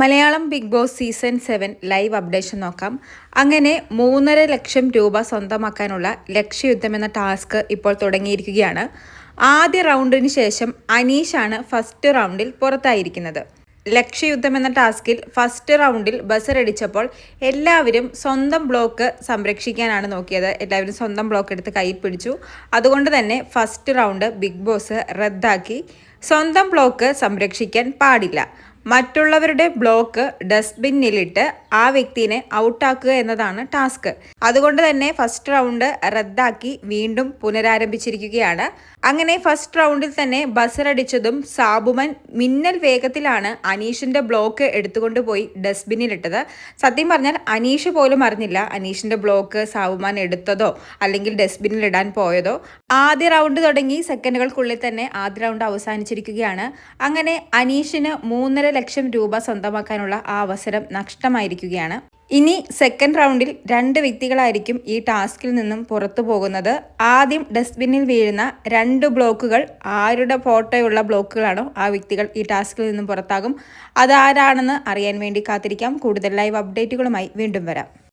Malayalam Bigg Boss season seven live updation നോക്കാം. അങ്ങനെ മൂന്നര ലക്ഷം രൂപ സ്വന്തമാക്കാനുള്ള ലക്ഷ്യയുദ്ധം എന്ന ടാസ്ക് ഇപ്പോൾ തുടങ്ങിയിരിക്കുകയാണ്. ആദ്യ റൗണ്ടിന് ശേഷം അനീഷാണ് ഫസ്റ്റ് റൗണ്ടിൽ പുറത്തായിരിക്കുന്നത്. ലക്ഷ്യയുദ്ധം എന്ന ടാസ്കിൽ ഫസ്റ്റ് റൗണ്ടിൽ ബസറടിച്ചപ്പോൾ എല്ലാവരും സ്വന്തം ബ്ലോക്ക് സംരക്ഷിക്കാനാണ് നോക്കിയത്. എല്ലാവരും സ്വന്തം ബ്ലോക്ക് എടുത്ത് കയ്യിൽ പിടിച്ചു. അതുകൊണ്ട് തന്നെ ഫസ്റ്റ് റൗണ്ട് ബിഗ് ബോസ് റദ്ദാക്കി. സ്വന്തം ബ്ലോക്ക് സംരക്ഷിക്കാൻ പാടില്ല. മറ്റുള്ളവരുടെ ബ്ലോക്ക് ഡസ്റ്റ്ബിന്നിലിട്ട് ആ വ്യക്തിനെ ഔട്ടാക്കുക എന്നതാണ് ടാസ്ക്. അതുകൊണ്ട് തന്നെ ഫസ്റ്റ് റൗണ്ട് റദ്ദാക്കി വീണ്ടും പുനരാരംഭിച്ചിരിക്കുകയാണ്. അങ്ങനെ ഫസ്റ്റ് റൗണ്ടിൽ തന്നെ ബസറടിച്ചതും സാബുമൻ മിന്നൽ വേഗത്തിലാണ് അനീഷിന്റെ ബ്ലോക്ക് എടുത്തുകൊണ്ട് പോയി ഡസ്റ്റ്ബിന്നിലിട്ടത്. സത്യം പറഞ്ഞാൽ അനീഷ് പോലും അറിഞ്ഞില്ല അനീഷിന്റെ ബ്ലോക്ക് സാബുമാൻ എടുത്തതോ അല്ലെങ്കിൽ ഡസ്റ്റ്ബിന്നിൽ ഇടാൻ പോയതോ. ആദ്യ റൗണ്ട് തുടങ്ങി സെക്കൻഡുകൾക്കുള്ളിൽ തന്നെ ആദ്യ റൗണ്ട് അവസാനിച്ചിരിക്കുകയാണ്. അങ്ങനെ അനീഷിന് മൂന്നര ലക്ഷം രൂപ സ്വന്തമാക്കാനുള്ള ആ അവസരം നഷ്ടമായിരിക്കുകയാണ്. ഇനി സെക്കൻഡ് റൗണ്ടിൽ രണ്ട് വ്യക്തികളായിരിക്കും ഈ ടാസ്കിൽ നിന്നും പുറത്തു പോകുന്നത്. ആദ്യം ഡസ്റ്റ്ബിന്നിൽ വീഴുന്ന രണ്ട് ബ്ലോക്കുകൾ ആരുടെ ഫോട്ടോയുള്ള ബ്ലോക്കുകളാണോ ആ വ്യക്തികൾ ഈ ടാസ്കിൽ നിന്നും പുറത്താകും. അതാരാണെന്ന് അറിയാൻ വേണ്ടി കാത്തിരിക്കാം. കൂടുതൽ ലൈവ് അപ്ഡേറ്റുകളുമായി വീണ്ടും വരാം.